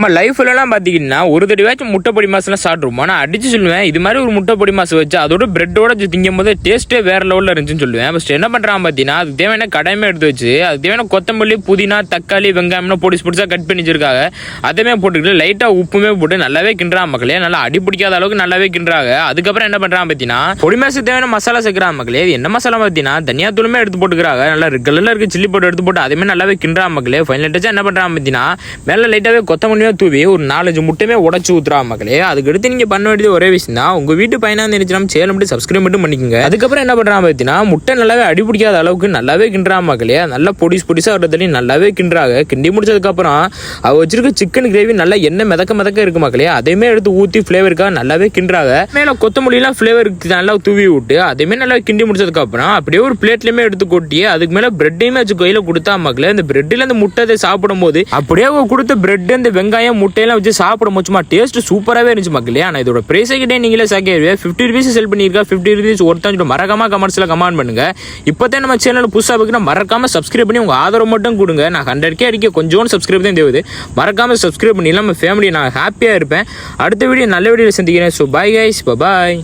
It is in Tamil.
நம்ம லைஃப்லலாம் பார்த்தீங்கன்னா ஒரு தடவையாச்சும் முட்டை பொடி மாசுலாம் சாப்பிட்ருவோம். நான் அடிச்சு சொல்லுவேன் இது மாதிரி ஒரு முட்டை பொடி மாசு வச்சு அதோட பிரெட்டோட திங்கும் போது டேஸ்ட்டே வேற லெவலில் இருந்துச்சுன்னு சொல்லுவேன். ஃபஸ்ட் என்ன பண்ணுறான் பார்த்தீங்கன்னா அது தேவையான கடையுமே எடுத்து வச்சு அது தேவையான கொத்தமல்லி புதினா தக்காளி வெங்காயம்னா பொடிசு பொடிசாக கட் பண்ணி வச்சிருக்காங்க. அதேமே போட்டுக்கிட்டு லைட்டாக உப்புமே போட்டு நல்லாவே கிண்டுறான் மக்களே. நல்லா அடி பிடிக்காத அளவுக்கு நல்லாவே கிண்டுறாங்க. அதுக்கப்புறம் என்ன பண்ணுறான் பார்த்தீங்கன்னா பொடி மாசு தேவையான மசாலா சேர்க்குறான் மக்களே. இது என்ன மசாலா பார்த்தீங்கன்னா தனியா தூளுமே எடுத்து போட்டுக்கிறாங்க. நல்லா கல்லில் இருக்க சில்லி போட்டு எடுத்து போட்டு அதுமே நல்லாவே கிண்டுறான் மக்களே. ஃபைனல் டச்சா என்ன பண்ணுறான் பார்த்தீங்கன்னா மேலே லைட்டாகவே கொத்தமல்லியாக தூவி ஒரு நாலஞ்சு முட்டையுமே உடச்சு ஊத்துறா மக்களே. அதுக்கு நீங்கள் பண்ண வேண்டியது ஒரே விஷயம் தான் உங்கள் வீட்டு பையனாக இருந்துச்சுன்னா சேலம் மட்டும் சப்ஸ்கிரைப் மட்டும் பண்ணிக்கோங்க. அதுக்கப்புறம் என்ன பண்ணுறான் பார்த்தீங்கன்னா முட்டை நல்லாவே அடி பிடிக்காத அளவுக்கு நல்லாவே கிண்டுறா மக்களே. நல்லா பொடிஸ் பொடிசாக வரதுலையும் நல்லாவே கிண்டுறாங்க. கிண்டி முடிச்சதுக்கப்புறம் அவ வச்சிருக்க சிக்கன் கிரேவி நல்லா எண்ணெய் மிதக்க மிதக்க இருக்கு மக்களே. அதையுமே எடுத்து ஊற்றி ஃப்ளேவருக்காக நல்லாவே கிண்டுறாங்க. மேலே கொத்தமல்லிலாம் ஃப்ளேவருக்கு நல்லா தூவி விட்டு அதையுமே நல்லா கிண்டி முடிச்சதுக்கப்புறம் அப்படியே ஒரு பிளேட்லையுமே எடுத்து கொட்டி அதுக்கு மேலே பிரெட்டையுமே வச்சு கையில் கொடுத்தா மக்களே. அந்த பிரெட்டில் அந்த முட்டை அதை சாப்பிடும்போது அப்படியே கொடுத்த பிரெட் அந்த வெங்காயம் முட்டையெல்லாம் வச்சு சாப்பிடும் போது டேஸ்ட் சூப்பராகவே இருந்துச்சு மக்களே. ஆனால் இதோட ப்ரைஸை கிட்டே நீங்களே சாக்கே ஃபிஃப்டி ருபீஸ் செல் பண்ணியிருக்கா? ஃபிஃப்டி ருபீஸ் ஒருத்தன் சொல்லிட்டு மறக்காம கமெண்ட்ஸில் கமெண்ட் பண்ணுங்க. இப்போதான் நம்ம சேனல் புதுசாக பார்க்கணும் மறக்காம சப்ஸ்கிரைப் பண்ணி உங்கள் ஆதரவு மட்டும் கொடுங்க. நான் ஹண்ட்ரட் கே அடிக்க கொஞ்சோண்டு சப்ஸ்கிரைப் தான் தேவை மறக்காம சப்ஸ்கிரைப் பண்ணி நம்ம ஃபேமிலி நான் ஹாப்பியாக இருப்பேன். அடுத்த வீடியோ நல்ல வீடியோவில் சந்திக்கிறேன். So bye guys bye